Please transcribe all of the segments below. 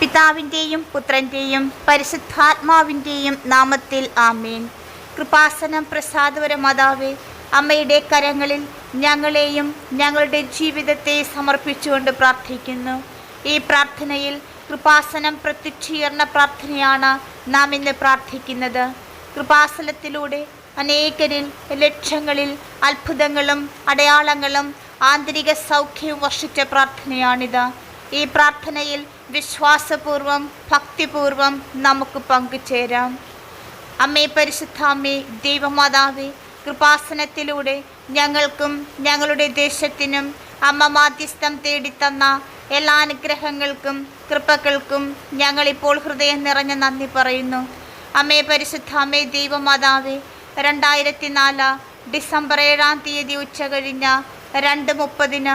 പിതാവിന്റെയും പുത്രന്റെയും പരിശുദ്ധാത്മാവിന്റെയും നാമത്തിൽ ആമേൻ. കൃപാസനം പ്രസാദവര മാതാവേ അമ്മയുടെ കരങ്ങളിൽ ഞങ്ങളെയും ഞങ്ങളുടെ ജീവിതത്തെ സമർപ്പിച്ചുകൊണ്ട് പ്രാർത്ഥിക്കുന്നു. ഈ പ്രാർത്ഥനയിൽ കൃപാസനം പ്രത്യക്ഷീകരണ പ്രാർത്ഥനയാണ് നാം ഇന്ന് പ്രാർത്ഥിക്കുന്നത്. കൃപാസനത്തിലൂടെ അനേകരിൽ ലക്ഷങ്ങളിൽ അത്ഭുതങ്ങളും അടയാളങ്ങളും ആന്തരിക സൗഖ്യവും വർഷിച്ച പ്രാർത്ഥനയാണിത്. ഈ പ്രാർത്ഥനയിൽ വിശ്വാസപൂർവം ഭക്തിപൂർവം നമുക്ക് പങ്കുചേരാം. അമ്മേ പരിശുദ്ധാമ്മേ ദൈവമാതാവേ കൃപാസനത്തിലൂടെ ഞങ്ങൾക്കും ഞങ്ങളുടെ ദേശത്തിനും അമ്മ മാധ്യസ്ഥം തേടിത്തന്ന എല്ലാ അനുഗ്രഹങ്ങൾക്കും കൃപകൾക്കും ഞങ്ങളിപ്പോൾ ഹൃദയം നിറഞ്ഞ നന്ദി പറയുന്നു. അമ്മേ പരിശുദ്ധ അമ്മേ ദൈവമാതാവേ രണ്ടായിരത്തി നാല് ഡിസംബർ ഏഴാം തീയതി ഉച്ച കഴിഞ്ഞ രണ്ട് മുപ്പതിന്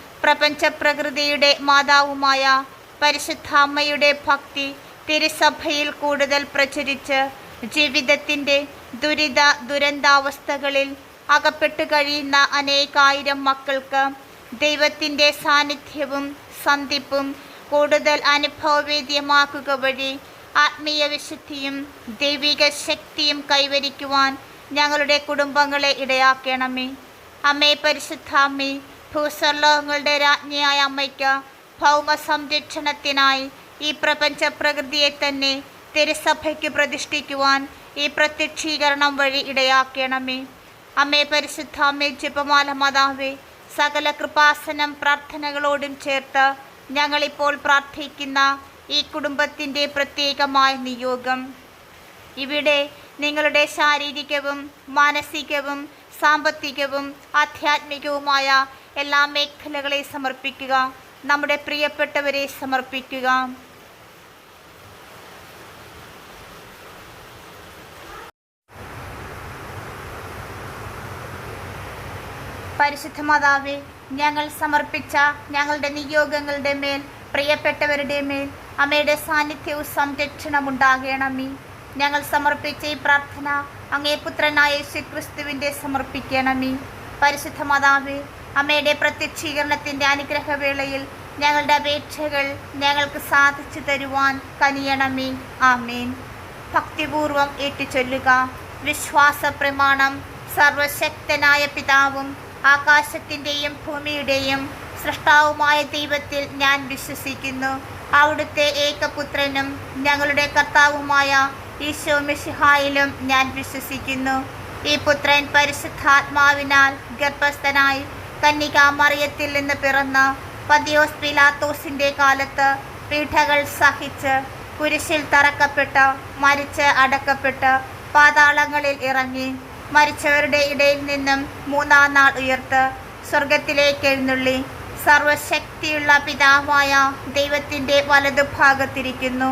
പ്രപഞ്ചപ്രകൃതിയുടെ മാതാവുമായ പരിശുദ്ധാമ്മയുടെ ഭക്തി തിരുസഭയിൽ കൂടുതൽ പ്രചരിച്ച് ജീവിതത്തിന്റെ ദുരിത ദുരന്താവസ്ഥകളിൽ അകപ്പെട്ടു കഴിയുന്ന അനേകായിരം മക്കൾക്ക് ദൈവത്തിന്റെ സാന്നിധ്യവും സന്ധിപ്പും കൂടുതൽ അനുഭവവേദ്യമാക്കുക വഴി ആത്മീയ വിശുദ്ധിയും ദൈവിക ശക്തിയും കൈവരിക്കുവാൻ ഞങ്ങളുടെ കുടുംബങ്ങളെ ഇടയാക്കണമേ. അമ്മേ പരിശുദ്ധ അമ്മേ ഭൂസ്വർലോകങ്ങളുടെ രാജ്ഞിയായ അമ്മയ്ക്ക് ഭൗമ സംരക്ഷണത്തിനായി ഈ പ്രപഞ്ച പ്രകൃതിയെ തന്നെ തിരുസഭയ്ക്ക് പ്രതിഷ്ഠിക്കുവാൻ ഈ പ്രത്യക്ഷീകരണം വഴി ഇടയാക്കണമേ. അമ്മേ പരിശുദ്ധ അമ്മേ ജപമാല മാതാവേ സകല കൃപാസനം പ്രാർത്ഥനകളോടും ചേർത്ത് ഞങ്ങളിപ്പോൾ പ്രാർത്ഥിക്കുന്ന ഈ കുടുംബത്തിന്റെ പ്രത്യേകമായ നിയോഗം. ഇവിടെ നിങ്ങളുടെ ശാരീരികവും മാനസികവും സാമ്പത്തികവും ആധ്യാത്മികവുമായ എല്ലാ മേഖലകളെ സമർപ്പിക്കുക നമ്മുടെ പ്രിയപ്പെട്ടവരെ സമർപ്പിക്കുക. പരിശുദ്ധ മാതാവേ ഞങ്ങൾ സമർപ്പിച്ച ഞങ്ങളുടെ നിയോഗങ്ങളുടെ മേൽ പ്രിയപ്പെട്ടവരുടെ മേൽ അമ്മയുടെ സാന്നിധ്യവും സംരക്ഷണം ഉണ്ടാകണമേ ഞങ്ങൾ സമർപ്പിച്ച ഈ പ്രാർത്ഥന അങ്ങേ പുത്രനായ യേശുക്രിസ്തുവിന്റെ സമർപ്പിക്കണമേ. പരിശുദ്ധ മാതാവേ അമ്മയുടെ പ്രത്യക്ഷീകരണത്തിന്റെ അനുഗ്രഹവേളയിൽ ഞങ്ങളുടെ അപേക്ഷകൾ ഞങ്ങൾക്ക് സാധിച്ചു തരുവാൻ കനിയണമേ. ആമേൻ. ഭക്തിപൂർവം ഏറ്റുചൊല്ലുക. വിശ്വാസ പ്രമാണം സർവശക്തനായ പിതാവും ആകാശത്തിന്റെയും ഭൂമിയുടെയും സൃഷ്ടാവുമായ ദൈവത്തിൽ ഞാൻ വിശ്വസിക്കുന്നു. അവിടുത്തെ ഏകപുത്രനും ഞങ്ങളുടെ കർത്താവുമായ ഈശോ മിഷിഹായിലും ഞാൻ വിശ്വസിക്കുന്നു. ഈ പുത്രൻ പരിശുദ്ധാത്മാവിനാൽ ഗർഭസ്ഥനായി കന്യകാമറിയത്തിൽ നിന്ന് പിറന്ന് പതിയോസ് പിലാത്തോസിന്റെ കാലത്ത് പീഠകൾ സഹിച്ച് കുരിശിൽ തറക്കപ്പെട്ട് മരിച്ച് അടക്കപ്പെട്ട് പാതാളങ്ങളിൽ ഇറങ്ങി മരിച്ചവരുടെ ഇടയിൽ നിന്നും മൂന്നാം നാൾ ഉയർത്ത് സ്വർഗത്തിലേക്ക് എഴുന്നള്ളി. സർവശക്തിയുള്ള പിതാവായ ദൈവത്തിന്റെ വലതുഭാഗത്തിരിക്കുന്നു.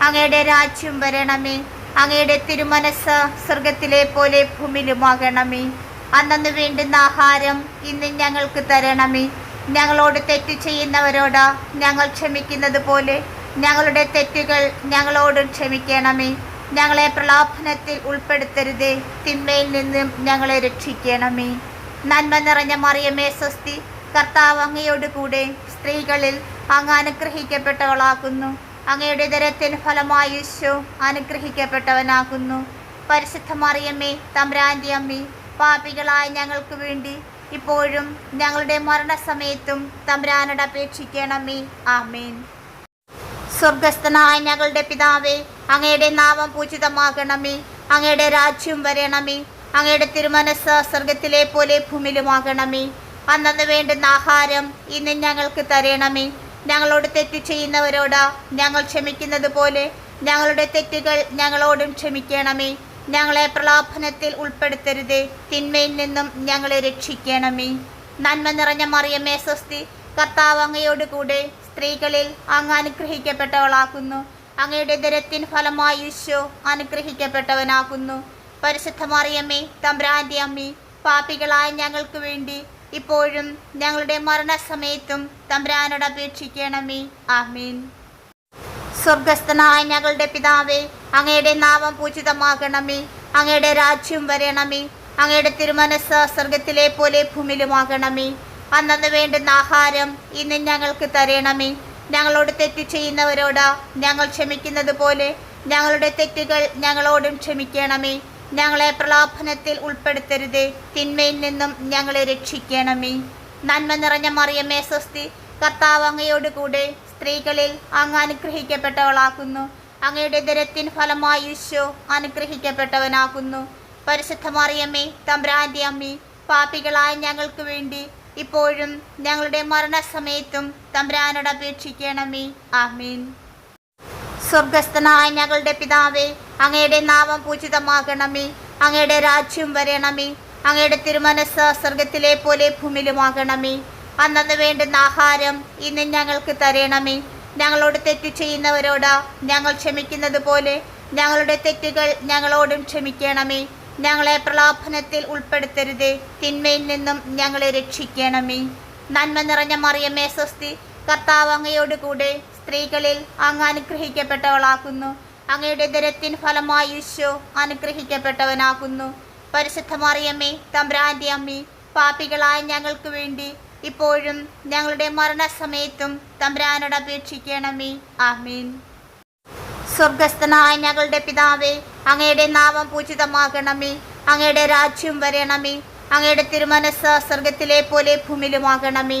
അങ്ങയുടെ രാജ്യം വരണമേ. അങ്ങയുടെ തിരുമനസ് സ്വർഗത്തിലെ പോലെ ഭൂമിയിലുമാകണമേ. അന്നു വേണ്ടുന്ന ആഹാരം ഇന്ന് ഞങ്ങൾക്ക് തരണമേ. ഞങ്ങളോട് തെറ്റ് ചെയ്യുന്നവരോട് ഞങ്ങൾ ക്ഷമിക്കുന്നത് പോലെ. ഞങ്ങളുടെ തെറ്റുകൾ ഞങ്ങളോട് ക്ഷമിക്കണമേ. ഞങ്ങളെ പ്രലോഭനത്തിൽ ഉൾപ്പെടുത്തരുതേ. തിന്മയിൽ നിന്നും ഞങ്ങളെ രക്ഷിക്കണമേ. നന്മ നിറഞ്ഞ മറിയമേ സ്വസ്തി. കർത്താവ് അങ്ങയോട് കൂടെ സ്ത്രീകളിൽ അങ്ങ് അനുഗ്രഹിക്കപ്പെട്ടവളാകുന്നു. അങ്ങയുടെ ദരത്തിന് ഫലമായി യേശു അനുഗ്രഹിക്കപ്പെട്ടവനാകുന്നു. പരിശുദ്ധ മറിയമ്മേ തമ്പ്രാന്റെ അമ്മി പാപികളായ ഞങ്ങൾക്ക് വേണ്ടി ഇപ്പോഴും ഞങ്ങളുടെ മരണസമയത്തും തമ്പ്രാനോട് അപേക്ഷിക്കണമേ. ആമേൻ. സ്വർഗസ്ഥനായ ഞങ്ങളുടെ പിതാവേ അങ്ങയുടെ നാമം പൂജിതമാകണമേ. അങ്ങയുടെ രാജ്യം വരണമേ. അങ്ങയുടെ തിരുമനസ് സ്വർഗത്തിലെ പോലെ ഭൂമിയിലുമാകണമേ. അന്നു വേണ്ടുന്ന ആഹാരം ഇന്ന് ഞങ്ങൾക്ക് തരണമേ. ഞങ്ങളോട് തെറ്റ് ചെയ്യുന്നവരോട് ഞങ്ങൾ ക്ഷമിക്കുന്നത് പോലെ. ഞങ്ങളുടെ തെറ്റുകൾ ഞങ്ങളോടും ക്ഷമിക്കണമേ. ഞങ്ങളെ പ്രലോഭനത്തിൽ ഉൾപ്പെടുത്തരുതേ. തിന്മയിൽ നിന്നും ഞങ്ങളെ രക്ഷിക്കണമേ. നന്മ നിറഞ്ഞ മറിയമേ സ്വസ്തി കർത്താവ് അങ്ങയോട് കൂടെ സ്ത്രീകളിൽ അങ്ങ് അനുഗ്രഹിക്കപ്പെട്ടവളാക്കുന്നു അങ്ങയുടെ ദരത്തിൻ ഫലമായി ഈശോ അനുഗ്രഹിക്കപ്പെട്ടവനാകുന്നു. പരിശുദ്ധ മറിയമ്മേ തമ്പ്രാന്റെ അമ്മി പാപികളായ ഞങ്ങൾക്ക് വേണ്ടി ഇപ്പോഴും ഞങ്ങളുടെ മരണസമയത്തും തമ്പ്രാനോട് അപേക്ഷിക്കണമേ. ആമീൻ. സ്വർഗസ്ഥനായ ഞങ്ങളുടെ പിതാവേ അങ്ങയുടെ നാമം പൂജിതമാകണമേ. അങ്ങയുടെ രാജ്യം വരണമേ. അങ്ങയുടെ തിരുമനസ് സ്വർഗത്തിലെ പോലെ ഭൂമിയിലുമാകണമേ. അന്നു വേണ്ടുന്ന ആഹാരം ഇന്ന് ഞങ്ങൾക്ക് തരണമേ. ഞങ്ങളോട് തെറ്റ് ചെയ്യുന്നവരോട് ഞങ്ങൾ ക്ഷമിക്കുന്നത് പോലെ ഞങ്ങളുടെ തെറ്റുകൾ ഞങ്ങളോടും ക്ഷമിക്കണമേ. ഞങ്ങളെ പ്രലോഭനത്തിൽ ഉൾപ്പെടുത്തരുതേ. തിന്മയിൽ നിന്നും ഞങ്ങളെ രക്ഷിക്കണമേ. നന്മ നിറഞ്ഞ മറിയമ്മേ സ്വസ്തി. കർത്താവ് അങ്ങയോട് കൂടെ സ്ത്രീകളിൽ അങ്ങ് അനുഗ്രഹിക്കപ്പെട്ടവളാക്കുന്നു അങ്ങയുടെ ദരത്തിൻ ഫലമായി ഈശോ അനുഗ്രഹിക്കപ്പെട്ടവനാകുന്നു. പരിശുദ്ധ മറിയമ്മേ തമ്പ്രാന്റെ അമ്മി പാപികളായ ഞങ്ങൾക്ക് വേണ്ടി ഇപ്പോഴും ഞങ്ങളുടെ മരണസമയത്തും തമ്പ്രാനോട് അപേക്ഷിക്കണമേ. ആമീൻ. സ്വർഗസ്ഥനായ ഞങ്ങളുടെ പിതാവേ അങ്ങയുടെ നാമം പൂജിതമാകണമേ അങ്ങയുടെ രാജ്യം വരണമേ അങ്ങയുടെ തിരുമനസ് സ്വർഗത്തിലെ പോലെ ഭൂമിയിലുമാകണമേ. അന്നു വേണ്ടുന്ന ആഹാരം ഇന്ന് ഞങ്ങൾക്ക് തരണമേ. ഞങ്ങളോട് തെറ്റ് ചെയ്യുന്നവരോട് ഞങ്ങൾ ക്ഷമിക്കുന്നത് പോലെ ഞങ്ങളുടെ തെറ്റുകൾ ഞങ്ങളോടും ക്ഷമിക്കണമേ. ഞങ്ങളെ പ്രലോഭനത്തിൽ ഉൾപ്പെടുത്തരുതേ തിന്മയിൽ നിന്നും ഞങ്ങളെ രക്ഷിക്കണമേ. നന്മ നിറഞ്ഞ മറിയമേ സ്വസ്തി കർത്താവ് അങ്ങയോട് കൂടെ സ്ത്രീകളിൽ അങ്ങ് അനുഗ്രഹിക്കപ്പെട്ടവളാക്കുന്നു. അങ്ങയുടെ ദരത്തിൻ ഫലമായി ഈശോ അനുഗ്രഹിക്കപ്പെട്ടവനാകുന്നു. പരിശുദ്ധ മറിയമ്മേ തമ്പ്രാന്റെ അമ്മി പാപികളായ ഞങ്ങൾക്ക് വേണ്ടി ഇപ്പോഴും ഞങ്ങളുടെ മരണസമയത്തും തമ്പ്രാനോട് അപേക്ഷിക്കണമേ. ആമീൻ. സ്വർഗസ്ഥനായ ഞങ്ങളുടെ പിതാവേ അങ്ങയുടെ നാമം പൂജിതമാകണമേ. അങ്ങയുടെ രാജ്യം വരണമേ. അങ്ങയുടെ തിരുമനസ് സ്വർഗത്തിലെ പോലെ ഭൂമിയിലുമാകണമേ.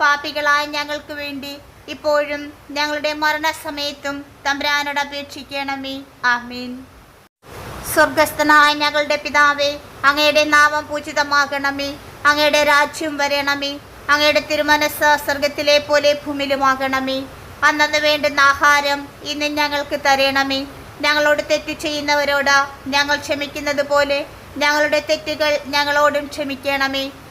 പാപികളായ ഞങ്ങൾക്ക് വേണ്ടി ഇപ്പോഴും ഞങ്ങളുടെ മരണസമയത്തും തമ്പ്രാനോട് അപേക്ഷിക്കണമേ. ആമീൻ. സ്വർഗസ്ഥനായ ഞങ്ങളുടെ പിതാവേ അങ്ങയുടെ നാമം പൂജിതമാകണമേ. അങ്ങയുടെ രാജ്യം വരണമേ. അങ്ങയുടെ തിരുമനസ് സ്വർഗത്തിലെ പോലെ ഭൂമിയിലുമാകണമേ. അന്നന്ന് വേണ്ടുന്ന ആഹാരം ഇന്ന് ഞങ്ങൾക്ക് തരണമേ. ഞങ്ങളോട് തെറ്റ് ചെയ്യുന്നവരോട് ഞങ്ങൾ ക്ഷമിക്കുന്നത് പോലെ ഞങ്ങളുടെ തെറ്റുകൾ ഞങ്ങളോടും ക്ഷമിക്കണമേ.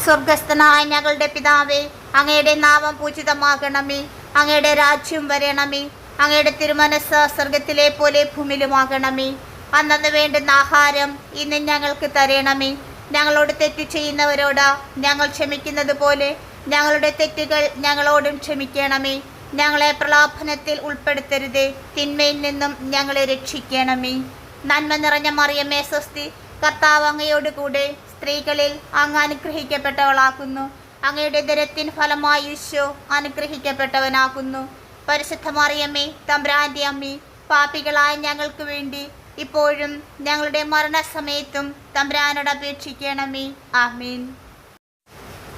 സ്വർഗസ്ഥനായ ഞങ്ങളുടെ പിതാവേ അങ്ങയുടെ നാമം പൂജിതമാകണമേ അങ്ങയുടെ രാജ്യം വരണമേ അങ്ങയുടെ തിരുമനസ് സ്വർഗത്തിലെ പോലെ ഭൂമിയിലുമാകണമേ. അന്നു വേണ്ടുന്ന ആഹാരം ഇന്ന് ഞങ്ങൾക്ക് തരണമേ. ഞങ്ങളോട് തെറ്റ് ചെയ്യുന്നവരോട് ഞങ്ങൾ ക്ഷമിക്കുന്നത് പോലെ ഞങ്ങളുടെ തെറ്റുകൾ ഞങ്ങളോടും ക്ഷമിക്കണമേ. ഞങ്ങളെ പ്രലോഭനത്തിൽ ഉൾപ്പെടുത്തരുതേ തിന്മയിൽ നിന്നും ഞങ്ങളെ രക്ഷിക്കണമേ. നന്മ നിറഞ്ഞ മറിയമേ സ്വസ്തി കർത്താവ് അങ്ങയോട് കൂടെ സ്ത്രീകളിൽ അങ്ങ് അനുഗ്രഹിക്കപ്പെട്ടവളാക്കുന്നു. അങ്ങയുടെ ദരത്തിൻ ഫലമായി യുശു അനുഗ്രഹിക്കപ്പെട്ടവനാകുന്നു. പരിശുദ്ധ മറിയമ്മേ തമ്പ്രാന്റെ അമ്മി പാപികളായ ഞങ്ങൾക്ക് വേണ്ടി ഇപ്പോഴും ഞങ്ങളുടെ മരണസമയത്തും തമ്പ്രാനോട് അപേക്ഷിക്കണമേ. ആമീൻ.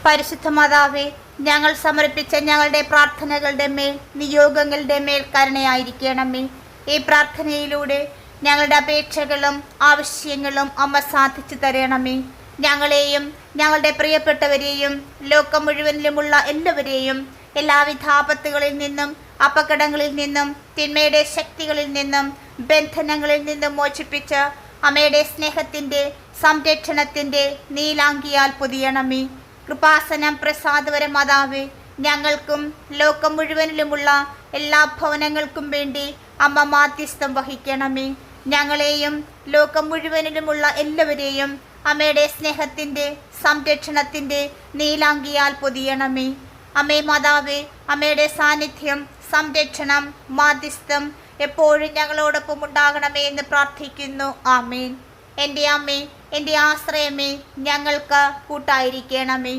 പരിശുദ്ധ മാതാവേ ഞങ്ങൾ സമർപ്പിച്ച ഞങ്ങളുടെ പ്രാർത്ഥനകളുടെ മേൽ നിയോഗങ്ങളുടെ മേൽ കരുണയായിരിക്കണമേ. ഈ പ്രാർത്ഥനയിലൂടെ ഞങ്ങളുടെ അപേക്ഷകളും ആവശ്യങ്ങളും അമ്മ സാധിച്ചു തരണമേ. ഞങ്ങളെയും ഞങ്ങളുടെ പ്രിയപ്പെട്ടവരെയും ലോകം മുഴുവനിലുമുള്ള എല്ലാവരെയും എല്ലാവിധ ആപത്തുകളിൽ നിന്നും അപകടങ്ങളിൽ നിന്നും തിന്മയുടെ ശക്തികളിൽ നിന്നും ബന്ധനങ്ങളിൽ നിന്നും മോചിപ്പിച്ച് അമ്മയുടെ സ്നേഹത്തിന്റെ സംരക്ഷണത്തിന്റെ നീലാങ്കിയാൽ പുതിയണമേ. കൃപാസനം പ്രസാദവര മാതാവേ ഞങ്ങൾക്കും ലോകം മുഴുവനിലുമുള്ള എല്ലാ ഭവനങ്ങൾക്കും വേണ്ടി അമ്മ മാധ്യസ്ഥം വഹിക്കണമേ. ഞങ്ങളെയും ലോകം മുഴുവനിലുമുള്ള എല്ലാവരെയും അമ്മയുടെ സ്നേഹത്തിന്റെ സംരക്ഷണത്തിന്റെ നീലാങ്കിയാൽ പൊതിയണമേ. അമ്മേ മാതാവേ അമ്മയുടെ സാന്നിധ്യം സംരക്ഷണം മാധ്യസ്ഥം എപ്പോഴും ഞങ്ങളോടൊപ്പം ഉണ്ടാകണമേ എന്ന് പ്രാർത്ഥിക്കുന്നു. ആമേൻ. എന്റെ അമ്മേ എന്റെ ആശ്രയമേ ഞങ്ങൾക്ക് കൂട്ടായിരിക്കണമേ.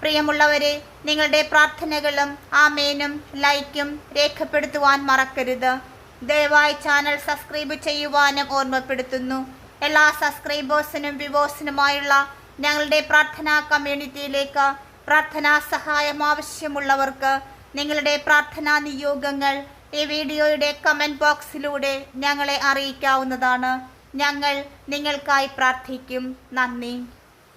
പ്രിയമുള്ളവരെ നിങ്ങളുടെ പ്രാർത്ഥനകളും ആമേനും ലൈക്കും രേഖപ്പെടുത്തുവാൻ മറക്കരുത്. ദയവായി ചാനൽ സബ്സ്ക്രൈബ് ചെയ്യുവാനും ഓർമ്മപ്പെടുത്തുന്നു. എല്ലാ സബ്സ്ക്രൈബേഴ്സിനും വിവോസിനുമായുള്ള ഞങ്ങളുടെ പ്രാർത്ഥനാ കമ്മ്യൂണിറ്റിയിലേക്ക് പ്രാർത്ഥനാ സഹായം ആവശ്യമുള്ളവർക്ക് നിങ്ങളുടെ പ്രാർത്ഥനാ നിയോഗങ്ങൾ ഈ വീഡിയോയുടെ കമന്റ് ബോക്സിലൂടെ ഞങ്ങളെ അറിയിക്കാവുന്നതാണ്. ഞങ്ങൾ നിങ്ങൾക്കായി പ്രാർത്ഥിക്കും. നന്ദി.